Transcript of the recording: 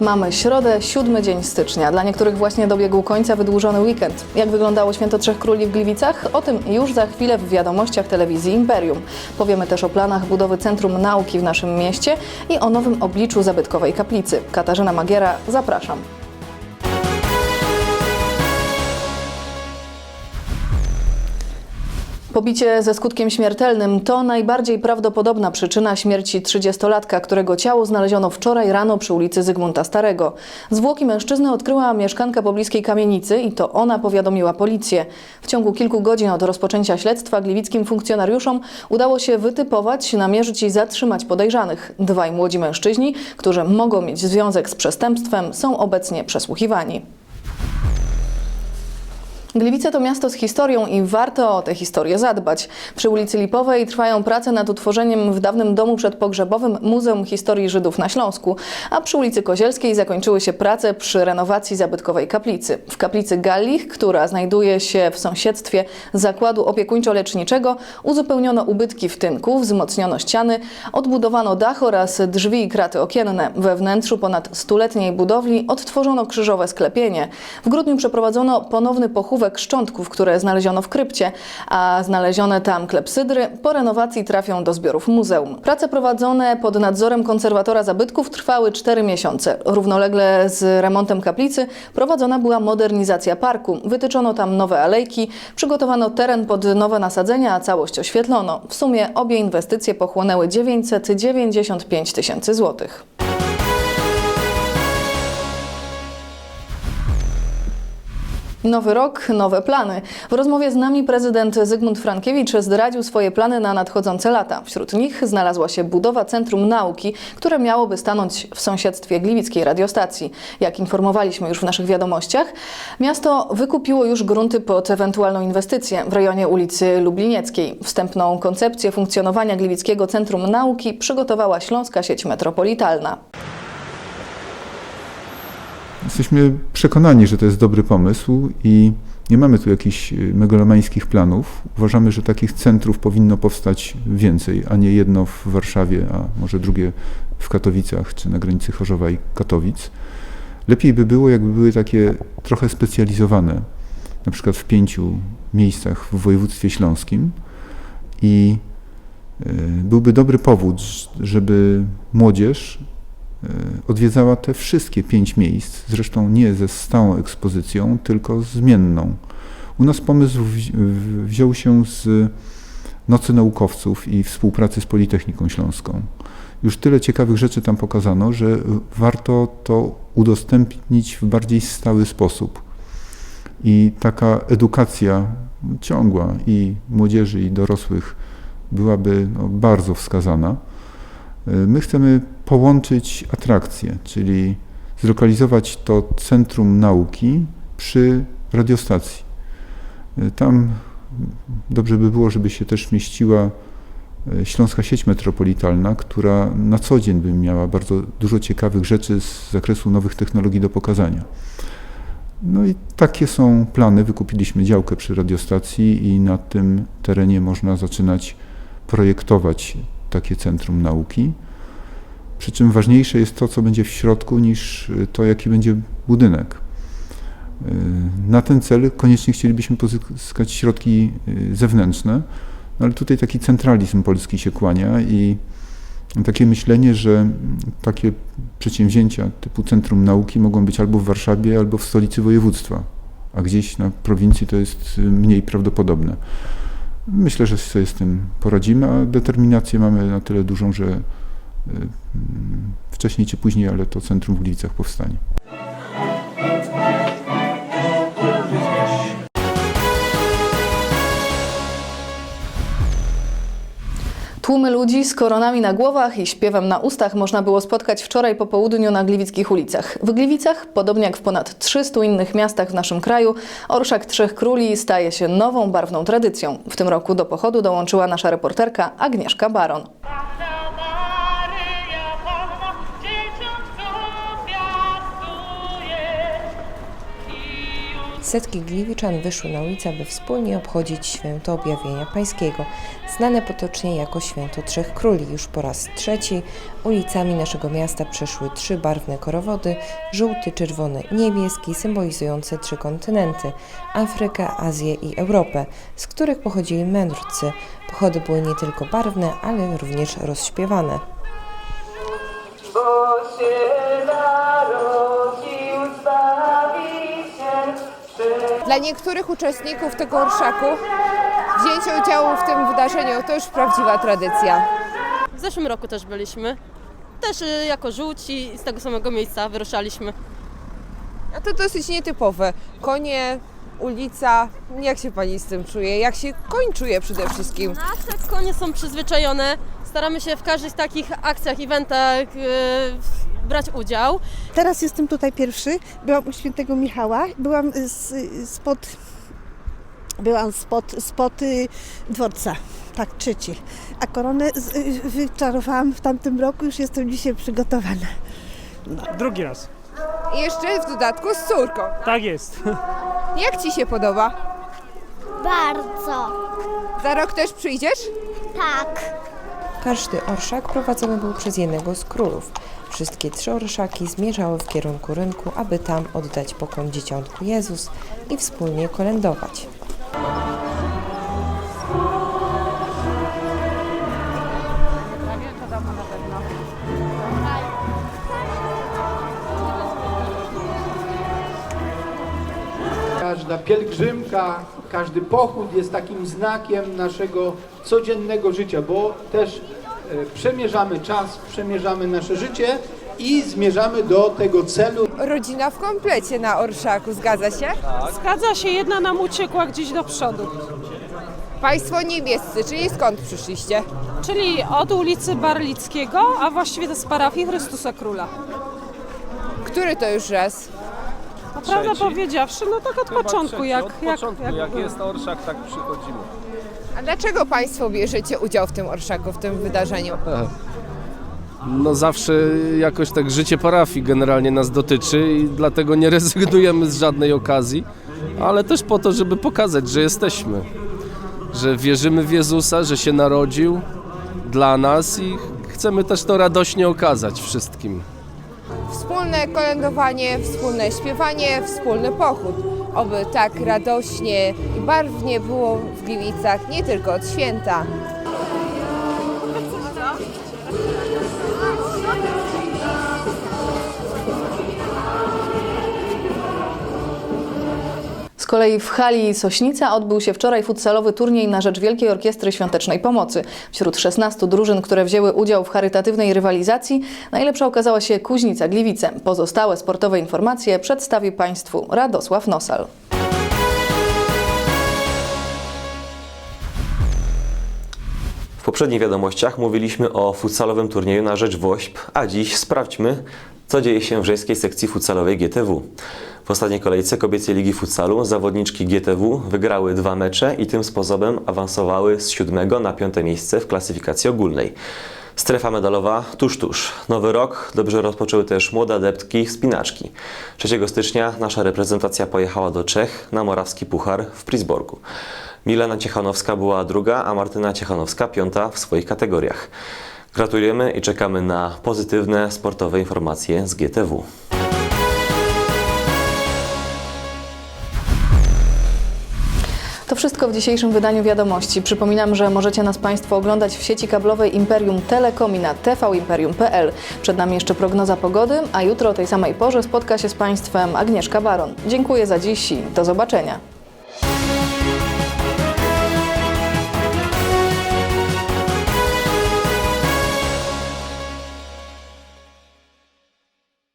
Mamy środę, siódmy dzień stycznia. Dla niektórych właśnie dobiegł końca wydłużony weekend. Jak wyglądało Święto Trzech Króli w Gliwicach? O tym już za chwilę w wiadomościach telewizji Imperium. Powiemy też o planach budowy Centrum Nauki w naszym mieście i o nowym obliczu zabytkowej kaplicy. Katarzyna Magiera, zapraszam. Pobicie ze skutkiem śmiertelnym to najbardziej prawdopodobna przyczyna śmierci 30-latka, którego ciało znaleziono wczoraj rano przy ulicy Zygmunta Starego. Zwłoki mężczyzny odkryła mieszkanka pobliskiej kamienicy i to ona powiadomiła policję. W ciągu kilku godzin od rozpoczęcia śledztwa gliwickim funkcjonariuszom udało się wytypować, namierzyć i zatrzymać podejrzanych. Dwaj młodzi mężczyźni, którzy mogą mieć związek z przestępstwem, są obecnie przesłuchiwani. Gliwice to miasto z historią i warto o tę historię zadbać. Przy ulicy Lipowej trwają prace nad utworzeniem w dawnym domu przedpogrzebowym Muzeum Historii Żydów na Śląsku, a przy ulicy Kozielskiej zakończyły się prace przy renowacji zabytkowej kaplicy. W kaplicy Gallich, która znajduje się w sąsiedztwie zakładu opiekuńczo-leczniczego, uzupełniono ubytki w tynku, wzmocniono ściany, odbudowano dach oraz drzwi i kraty okienne. We wnętrzu ponad stuletniej budowli odtworzono krzyżowe sklepienie. W grudniu przeprowadzono ponowny pochówek szczątków, które znaleziono w krypcie, a znalezione tam klepsydry po renowacji trafią do zbiorów muzeum. Prace prowadzone pod nadzorem konserwatora zabytków trwały 4 miesiące. Równolegle z remontem kaplicy prowadzona była modernizacja parku. Wytyczono tam nowe alejki, przygotowano teren pod nowe nasadzenia, a całość oświetlono. W sumie obie inwestycje pochłonęły 995 tysięcy złotych. Nowy rok, nowe plany. W rozmowie z nami prezydent Zygmunt Frankiewicz zdradził swoje plany na nadchodzące lata. Wśród nich znalazła się budowa Centrum Nauki, które miałoby stanąć w sąsiedztwie Gliwickiej radiostacji. Jak informowaliśmy już w naszych wiadomościach, miasto wykupiło już grunty pod ewentualną inwestycję w rejonie ulicy Lublinieckiej. Wstępną koncepcję funkcjonowania Gliwickiego Centrum Nauki przygotowała Śląska Sieć Metropolitalna. Jesteśmy przekonani, że to jest dobry pomysł i nie mamy tu jakichś y, megalomańskich planów. Uważamy, że takich centrów powinno powstać więcej, a nie jedno w Warszawie, a może drugie w Katowicach czy na granicy Chorzowa i Katowic. Lepiej by było, jakby były takie trochę specjalizowane, na przykład w pięciu miejscach w województwie śląskim i y, byłby dobry powód, żeby młodzież odwiedzała te wszystkie pięć miejsc, zresztą nie ze stałą ekspozycją, tylko zmienną. U nas pomysł wziął się z Nocy Naukowców i współpracy z Politechniką Śląską. Już tyle ciekawych rzeczy tam pokazano, że warto to udostępnić w bardziej stały sposób. I taka edukacja ciągła i młodzieży, i dorosłych byłaby no, bardzo wskazana. My chcemy połączyć atrakcje, czyli zlokalizować to centrum nauki przy radiostacji. Tam dobrze by było, żeby się też mieściła e, Śląska Sieć Metropolitalna, która na co dzień by miała bardzo dużo ciekawych rzeczy z zakresu nowych technologii do pokazania. No i takie są plany. Wykupiliśmy działkę przy radiostacji i na tym terenie można zaczynać projektować takie centrum nauki. Przy czym ważniejsze jest to, co będzie w środku, niż y, to, jaki będzie budynek. Y, Na ten cel koniecznie chcielibyśmy pozyskać środki y, zewnętrzne, no ale tutaj taki centralizm polski się kłania i takie myślenie, że takie przedsięwzięcia typu Centrum Nauki mogą być albo w Warszawie, albo w stolicy województwa, a gdzieś na prowincji to jest mniej prawdopodobne. Myślę, że sobie z tym poradzimy, a determinację mamy na tyle dużą, że wcześniej czy później, ale to centrum w Gliwicach powstanie. Tłumy ludzi z koronami na głowach i śpiewem na ustach można było spotkać wczoraj po południu na gliwickich ulicach. W Gliwicach, podobnie jak w ponad 300 innych miastach w naszym kraju, Orszak Trzech Króli staje się nową, barwną tradycją. W tym roku do pochodu dołączyła nasza reporterka Agnieszka Baron. Setki Gliwiczan wyszły na ulicę, by wspólnie obchodzić święto objawienia pańskiego, znane potocznie jako święto Trzech Króli. Już po raz trzeci ulicami naszego miasta przeszły trzy barwne korowody, żółty, czerwony niebieski, symbolizujące trzy kontynenty Afrykę, Azję i Europę, z których pochodzili mędrcy. Pochody były nie tylko barwne, ale również rozśpiewane. Bo się Dla niektórych uczestników tego orszaku wzięcie udziału w tym wydarzeniu to już prawdziwa tradycja. W zeszłym roku też byliśmy. Też y, jako żółci z tego samego miejsca wyruszaliśmy. A to dosyć nietypowe. Konie, ulica. Jak się pani z tym czuje? Jak się koń czuje przede wszystkim? A tak konie są przyzwyczajone. Staramy się w każdych takich akcjach, eventach y, brać udział. Teraz jestem tutaj pierwszy. Byłam u świętego Michała. Byłam z, spod, byłam spod, spod y, dworca. Tak, trzeci. A koronę z, y, wyczarowałam w tamtym roku. Już jestem dzisiaj przygotowana. Drugi raz. I jeszcze w dodatku z córką. Tak jest. Jak ci się podoba? Bardzo. Za rok też przyjdziesz? Tak. Każdy orszak prowadzony był przez jednego z królów. Wszystkie trzy orszaki zmierzały w kierunku rynku, aby tam oddać pokłon dzieciątku Jezus i wspólnie kolędować. Każda pielgrzymka, każdy pochód jest takim znakiem naszego codziennego życia, bo też przemierzamy czas, przemierzamy nasze życie i zmierzamy do tego celu. Rodzina w komplecie na orszaku, zgadza się? Zgadza się, jedna nam uciekła gdzieś do przodu. Państwo niebiescy, czyli skąd przyszliście? Czyli od ulicy Barlickiego, a właściwie to z parafii Chrystusa Króla. Który to już raz? A prawda powiedziawszy, no tak od początku, jak, jak, jak, było. jest orszak, tak przychodzimy. A dlaczego Państwo bierzecie udział w tym orszaku, w tym wydarzeniu? No zawsze jakoś tak życie parafii generalnie nas dotyczy i dlatego nie rezygnujemy z żadnej okazji, ale też po to, żeby pokazać, że jesteśmy, że wierzymy w Jezusa, że się narodził dla nas i chcemy też to radośnie okazać wszystkim. Wspólne kolędowanie, wspólne śpiewanie, wspólny pochód. Oby tak radośnie i barwnie było Gliwicach nie tylko od święta. Z kolei w hali Sośnica odbył się wczoraj futsalowy turniej na rzecz Wielkiej Orkiestry Świątecznej Pomocy. Wśród 16 drużyn, które wzięły udział w charytatywnej rywalizacji, najlepsza okazała się Kuźnica Gliwice. Pozostałe sportowe informacje przedstawi Państwu Radosław Nosal. Poprzednich wiadomościach mówiliśmy o futsalowym turnieju na rzecz WOŚP, a dziś sprawdźmy, co dzieje się w żeńskiej sekcji futsalowej GTW. W ostatniej kolejce kobiecej ligi futsalu zawodniczki GTW wygrały dwa mecze i tym sposobem awansowały z siódmego na piąte miejsce w klasyfikacji ogólnej. Strefa medalowa tuż, tuż. Nowy rok dobrze rozpoczęły też młode adeptki spinaczki. 3 stycznia nasza reprezentacja pojechała do Czech na Morawski Puchar w Prisborgu. Milena Ciechanowska była druga, a Martyna Ciechanowska piąta w swoich kategoriach. Gratulujemy i czekamy na pozytywne sportowe informacje z GTW. To wszystko w dzisiejszym wydaniu wiadomości. Przypominam, że możecie nas Państwo oglądać w sieci kablowej Imperium Telekom i na tvimperium.pl. Przed nami jeszcze prognoza pogody, a jutro o tej samej porze spotka się z Państwem Agnieszka Baron. Dziękuję za dziś i do zobaczenia.